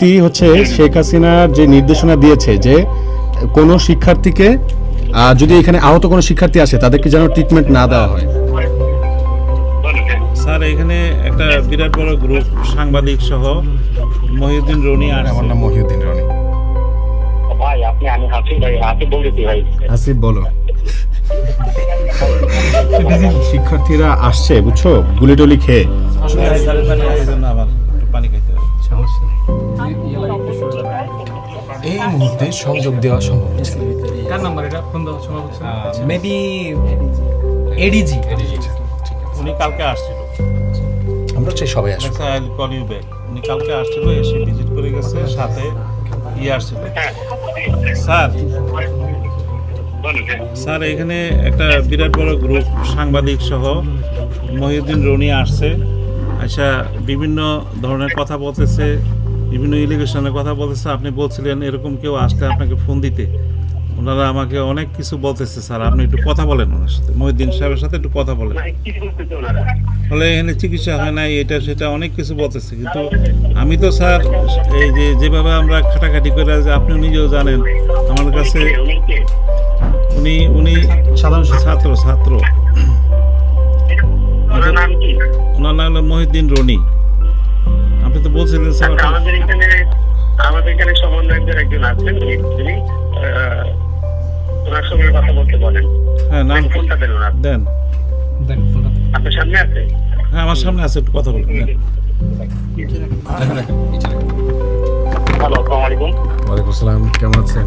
ব্যক্তি হচ্ছে শেখ হাসিনার যে নির্দেশনা দিয়েছে যে কোনো শিক্ষার্থীকে যদি এখানে আহত কোনো শিক্ষার্থী আসে তাদেরকে যেন ট্রিটমেন্ট না দেওয়া হয়। স্যার এখানে একটা বিরাট বড় গ্রুপ সাংবাদিক সহ মহিউদ্দিন রনি আর আমার নাম মহিউদ্দিন রনি। ভাই আপনি আমি হাসিব ভাই হাসিব বলতেছি ভাই। আসিফ বলো। শিক্ষার্থীরা আসছে বুঝছ? গুলি টুলি খেয়ে এই মুহূর্তে সংযোগ দেওয়া সম্ভব হচ্ছে কার নাম্বার এটা? ফোন দেওয়া সম্ভব হচ্ছে মেবি এডিজি উনি কালকে আসছিল। আমরা চাই সবাই আসুক। আই কল ইউ ব্যাক উনি কালকে আসছিল এসে ভিজিট করে গেছে সাথে ইয়ে আসছিল। স্যার স্যার এখানে একটা বিরাট বড় গ্রুপ সাংবাদিক সহ মহিউদ্দিন রনি আসছে। আচ্ছা বিভিন্ন ধরনের কথা বলতেছে বিভিন্ন ইলিগেশনের কথা বলতেছে। আপনি বলছিলেন এরকম কেউ আসলে আপনাকে ফোন দিতে। ওনারা আমাকে অনেক কিছু বলতেছে স্যার। আপনি একটু কথা বলেন ওনার সাথে। মহিউদ্দিন সাহেবের সাথে একটু কথা বলেন। বলে এখানে চিকিৎসা হয় নাই এটা সেটা অনেক কিছু বলতেছে। কিন্তু আমি তো স্যার এই যে যেভাবে আমরা খাটাখাটি করে যে আপনি নিজেও জানেন আমার কাছে উনি উনি সাধারণ ছাত্র ছাত্র। ওনার নাম কি? ওনার নাম হলো মহিউদ্দিন রনি। আপনি তো বলছিলেন স্যার আমাদের এখানে আমাদের এখানে সমন্বয়কদের একজন আছেন যিনি আহ, ওনার সঙ্গে কথা বলতে বলেন। হ্যাঁ নাম ফোনটা দেন ওনার। দেন। দেন ফোনটা। আপনার সামনে আছে? হ্যাঁ আমার সামনে আছে একটু কথা বলুন দেন। হ্যালো আসসালামু আলাইকুম। ওয়ালাইকুম আসসালাম কেমন আছেন?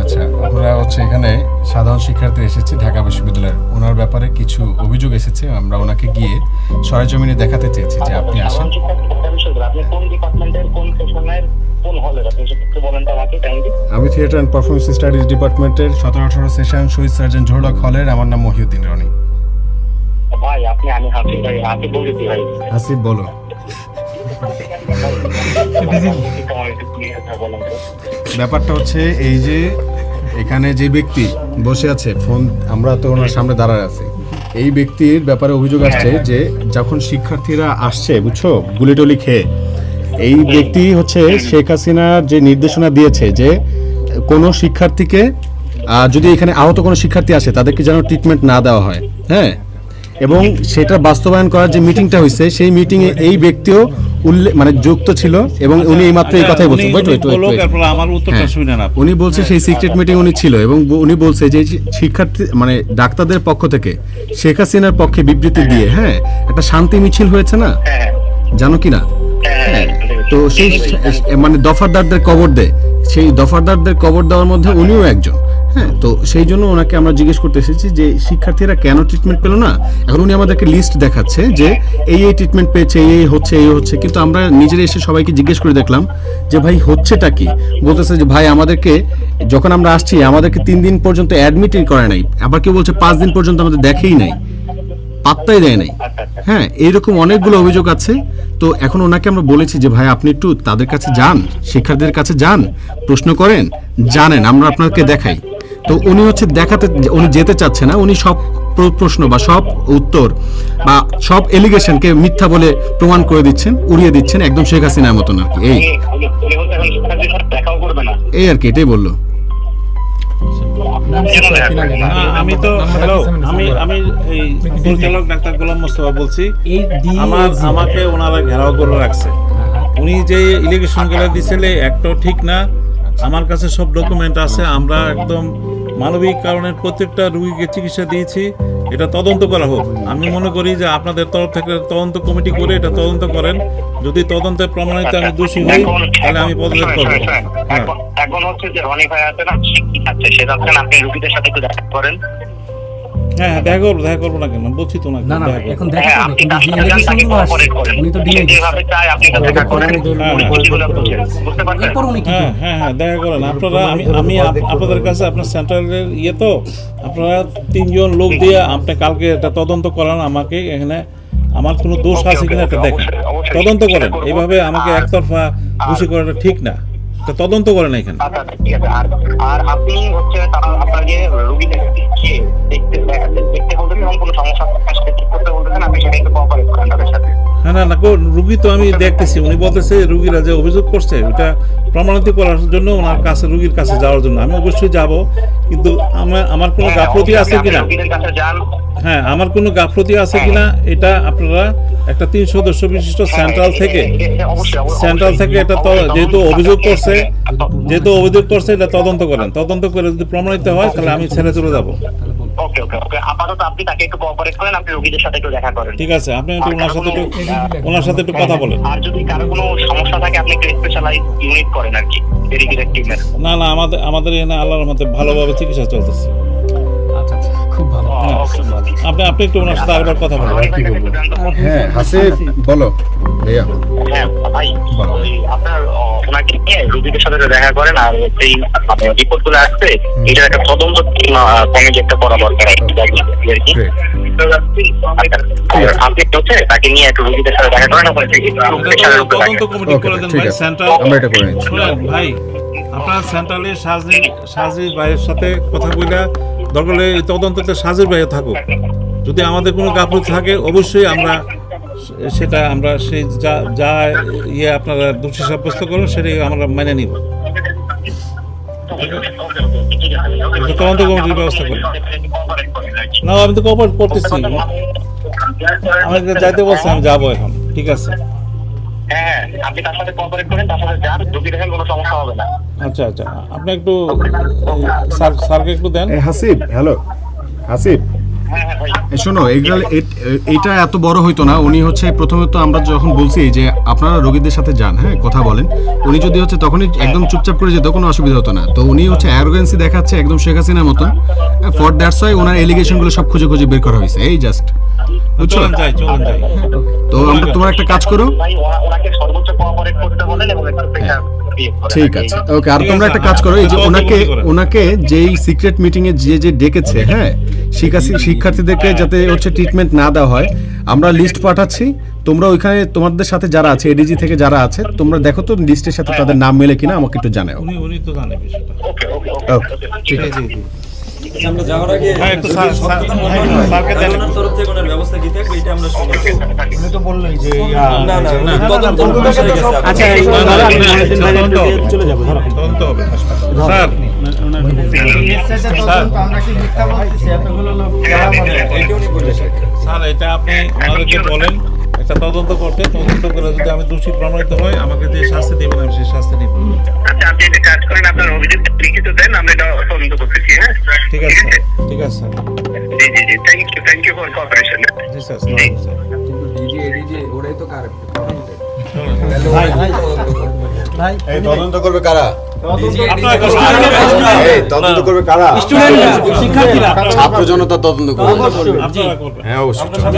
আচ্ছা আমরা হচ্ছে এখানে সাধারণ শিক্ষার্থী এসেছি ঢাকা বিশ্ববিদ্যালয়ের। ওনার ব্যাপারে কিছু অভিযোগ এসেছে আমরা ওনাকে গিয়ে সরেজমিনে দেখাতে চেয়েছি যে আপনি আসেন। বিশ্ববিদ্যালয়। আপনি কোন ডিপার্টমেন্টের কোন সেশনের কোন হলের? আপনি সেটা একটু বলেন তো আমাকে কাইন্ডলি আমি থিয়েটার অ্যান্ড পারফরমেন্স স্টাডিজ ডিপার্টমেন্টের সতেরো আঠারো সেশন শহীদ সার্জন ঝোড়ক হলের আমার নাম মহিউদ্দিন রনি। ভাই আপনি আমি হাসিব ভাই হাসিব বলতেছি ভাই। আসিফ বলো। ব্যাপারটা হচ্ছে এই যে এখানে যে ব্যক্তি বসে আছে ফোন আমরা তো ওনার সামনে দাঁড়ায় আছি। এই ব্যক্তির ব্যাপারে অভিযোগ আসছে যে যখন শিক্ষার্থীরা আসছে বুঝছ? গুলি টলি খেয়ে এই ব্যক্তি হচ্ছে শেখ হাসিনার যে নির্দেশনা দিয়েছে যে কোনো শিক্ষার্থীকে যদি এখানে আহত কোনো শিক্ষার্থী আসে তাদেরকে যেন ট্রিটমেন্ট না দেওয়া হয় হ্যাঁ? এবং সেটা বাস্তবায়ন করার যে মিটিংটা হয়েছে সেই মিটিংয়ে এই ব্যক্তিও উল্লেখ মানে যুক্ত ছিল এবং উনি এইমাত্র এই কথাই বলছেন। উনি- উনি বলুক, wait. তারপর আমার উত্তরটা হ্যাঁ। শুনেন আপনি উনি বলছে সেই সিক্রেট মিটিং উনি ছিল এবং উনি বলছে যে শিক্ষার্থী মানে ডাক্তারদের পক্ষ থেকে শেখ হাসিনার পক্ষে বিবৃতি দিয়ে হ্যাঁ একটা শান্তি মিছিল হয়েছে না? হ্যাঁ। জানো কি না? হ্যাঁ তো সেই মানে দফারদারদের কবর দেয় সেই দফারদারদের কবর দেওয়ার মধ্যে উনিও একজন। হ্যাঁ তো সেই জন্য ওনাকে আমরা জিজ্ঞেস করতে এসেছি যে শিক্ষার্থীরা কেন ট্রিটমেন্ট পেল না? এখন উনি আমাদেরকে লিস্ট দেখাচ্ছে যে এই এই ট্রিটমেন্ট পেয়েছে, এই এই হচ্ছে এই হচ্ছে। কিন্তু আমরা নিজেরা এসে সবাইকে জিজ্ঞেস করে দেখলাম যে ভাই, হচ্ছেটা কি? বলতেছে যে ভাই, আমাদেরকে যখন আমরা আসছি, আমাদেরকে তিন দিন পর্যন্ত অ্যাডমিটই করে নাই। আবার কেউ বলছে পাঁচ দিন পর্যন্ত আমাদের দেখেই নাই, পাত্তাই দেয় নাই। হ্যাঁ এইরকম অনেকগুলো অভিযোগ আছে। তো এখন ওনাকে আমরা বলেছি যে ভাই, আপনি একটু তাদের কাছে যান, শিক্ষার্থীদের কাছে যান, প্রশ্ন করেন, জানেন, আমরা আপনাকে দেখাই। তো উনি হচ্ছে দেখাতে উনি যেতে চাচ্ছে না উনি সব প্রশ্ন বা সব উত্তর বা সব এলিগেশনকে মিথ্যা বলে প্রমাণ করে দিচ্ছেন উড়িয়ে দিচ্ছেন একদম শেখ হাসিনার মতন আর কি। এই। এই আর কি এটাই বলল। আমি তো হ্যালো আমি আমি এই পরিচালক ডাক্তার গোলাম মোস্তফা বলছি। আমার আমাকে ওনারা ঘেরাও করে রাখছে। উনি যে ইলিগেশনগুলো দিছিলে একটাও ঠিক না। আমার কাছে সব ডকুমেন্ট আছে আমরা একদম মানবিক কারণের প্রত্যেকটা রুগীকে চিকিৎসা দিয়েছি এটা তদন্ত করা হোক। আমি মনে করি যে আপনাদের তরফ থেকে তদন্ত কমিটি করে এটা তদন্ত করেন। যদি তদন্তে প্রমাণিত আমি দোষী হই তাহলে আমি পদত্যাগ করব। শোনেন। হ্যাঁ এখন- এখন হচ্ছে যে রনি ভাই আছে না আচ্ছা সেটা আপনি রুগীদের সাথে একটু দেখা করেন। হ্যাঁ হ্যাঁ, দেখা করব দেখা করব না কেন? বলছি তো না না না এখন দেখা হ্যাঁ কিন্তু যে সাথে যান, তাকে এলিগেশনগুলো আসছে উনি তো সে যেভাবে চায় আপনি দেখা করেন হ্যাঁ। খুশিগুলো বুঝেন। বুঝতে পারছেন? এরপর উনি কি দেখা করেন আপনারা আমি আমি আপনাদের কাছে আপনার সেন্ট্রালের ইয়ে তো আপনারা তিনজন লোক দিয়ে আপনি কালকে একটা তদন্ত করান আমাকে এখানে আমার কোনো দোষ আছে কিনা একটা দেখেন। তদন্ত করেন। এইভাবে আমাকে একতরফা দোষী করাটা ঠিক না। এটা তদন্ত করেন এখানে। আচ্ছা আচ্ছা, আর আপনি হচ্ছে সমস্যা থাকলে ঠিক করতে বলতেছেন আপনি সেটা একটু কোঅপারেট করেন তাদের সাথে। না না না রুগী তো আমি দেখতেছি উনি বলতেছে রুগীরা যে অভিযোগ করছে ওটা প্রমাণিত করার জন্য ওনার কাছে রুগীর কাছে যাওয়ার জন্য। আমি অবশ্যই যাব কিন্তু আমার আমার কোনো হ্যাঁ, গাফলতি আছে কিনা? হ্যাঁ আমার কোনো গাফলতি আছে কিনা এটা আপনারা একটা তিন সদস্য বিশিষ্ট সেন্ট্রাল থেকে সেন্ট্রাল থেকে এটা যেহেতু অভিযোগ করছে যেহেতু অভিযোগ করছে এটা তদন্ত করেন। তদন্ত করে যদি প্রমাণিত হয় তাহলে আমি ছেড়ে চলে যাব। ওকে ওকে ওকে আপাতত আপনি তাকে একটু কোঅপারেট করেন আপনি রোগীদের সাথে একটু দেখা করেন। ঠিক আছে আপনি একটু ওনার সাথে একটু ওনার সাথে একটু কথা বলেন। আর যদি কারও কোনো সমস্যা থাকে আপনি একটু স্পেশালাইজ ইউনিট করেন আর কি না না আমাদের আমাদের এখানে আল্লাহর মতে ভালোভাবে চিকিৎসা চলতেছে। আপনি একটু ওনার সাথে আরেকবার কথা বলেন। হ্যাঁ হাসিব বলো। ভাইয়া। হ্যাঁ ভাই আপনার ওনাকে নিয়ে রোগীদের সাথে দেখা করেন আর সেই রিপোর্টগুলো আসছে এটার একটা তদন্ত কমিটি একটা করা দরকার আর কি, আর কি Great. আর আপনি হচ্ছে তাকে নিয়ে একটু রোগীদের সাথে দেখা করেন আপনার প্রেশারের উপরে তদন্ত কমিটি Okay, করে দেন ঠিক ভাই আছে। সেন্ট্রাল আমরা এটা করে ভাই আপনার সেন্ট্রালে সাজি সাজি ভাইয়ের সাথে কথা বলে দরকার হলে তদন্ততে সাজির ভাইও থাকুক। যদি আমাদের কোনো গাফলতি থাকে অবশ্যই আমরা সেটা আমরা সেই যা যা ইয়ে আপনারা দোষী সাব্যস্ত করুন সেটাই আমরা মেনে নিব। তদন্ত কমিটির ব্যবস্থা করি না আমি তো কপার করতেছি আমাকে যাইতে বলছে আমি যাব এখন ঠিক আছে? হ্যাঁ আপনি তার সাথে কোঅপারেট করেন তার সাথে যান রোগী দেখেন কোনো সমস্যা হবে না। আচ্ছা আচ্ছা আপনি একটু স্যার স্যারকে একটু দেন। হাসিব হ্যালো হাসিব। শোনো এগুলো এটা এত বড় হইতো না। উনি হচ্ছে প্রথমে তো আমরা যখন বলছি যে আপনারা রোগীদের সাথে যান হ্যাঁ কথা বলেন উনি যদি হচ্ছে তখনই একদম চুপচাপ করে যেত কোনো অসুবিধা হতো না। তো উনি হচ্ছে অ্যারোগেন্সি দেখাচ্ছে একদম শেখ হাসিনার মতন। ফর দ্যাটস ওয়াই ওনার এলিগেশনগুলো সব খুঁজে খুঁজে বের করা হয়েছে এই জাস্ট বুঝছ? চলেন যাই চলেন যাই। তো আমরা তোমার একটা কাজ করো। ওনাকে সর্বোচ্চ কোঅপারেট করতে বলেন এবং একটু প্রেশার ক্রিয়েট করেন ঠিক আছে। ওকে আর তোমরা একটা কাজ করো এই যে তদন্ত ওনাকে। ওনাকে যেই সিক্রেট মিটিং এ যে যে ডেকেছে হ্যাঁ শিক্ষার্থীদেরকে যাতে হচ্ছে ট্রিটমেন্ট না দেওয়া হয় আমরা লিস্ট পাঠাচ্ছি। তোমরা ওইখানে তোমাদের সাথে যারা আছে এডিজি থেকে যারা আছে তোমরা দেখো তো লিস্টের সাথে তাদের নাম মেলে কিনা আমাকে একটু জানাও। উনি উনি তো জানে বিষয়টা। ওকে ওকে ওকে ঠিক আছে। আমরা যাওয়ার আগে হয়, স্যারকে ব্যবস্থা কি থাকবে এটা আমরা শুনব। উনি তো বললেন যে না না না, তদন্ত শেষ হয়ে। আচ্ছা, না, না, তদন্ত হবে। চলে যাব ধরো। তদন্ত হবে স্যার। স্যার। এটা আপনি ওনাদেরকে বলেন একটা তদন্ত করতে তদন্ত করে যদি আমি দোষী প্রমাণিত হয় আমাকে যে শাস্তি দেবেন আমি সেই শাস্তি দিব আচ্ছা আপনি কাজ করেন আপনার অভিযোগ লিখিত দেন আমরা এটা তদন্ত করতেছি হ্যাঁ? ঠিক আছে। ঠিক আছে স্যার। জি জি জি। Thank you thank you for cooperation G sir কিন্তু ডিজি এডিজি ওরাই তো কার এই তদন্ত করবে কারা? তদন্ত করবে কারা? ছাত্র জনতা তদন্ত করবে। হ্যাঁ অবশ্যই।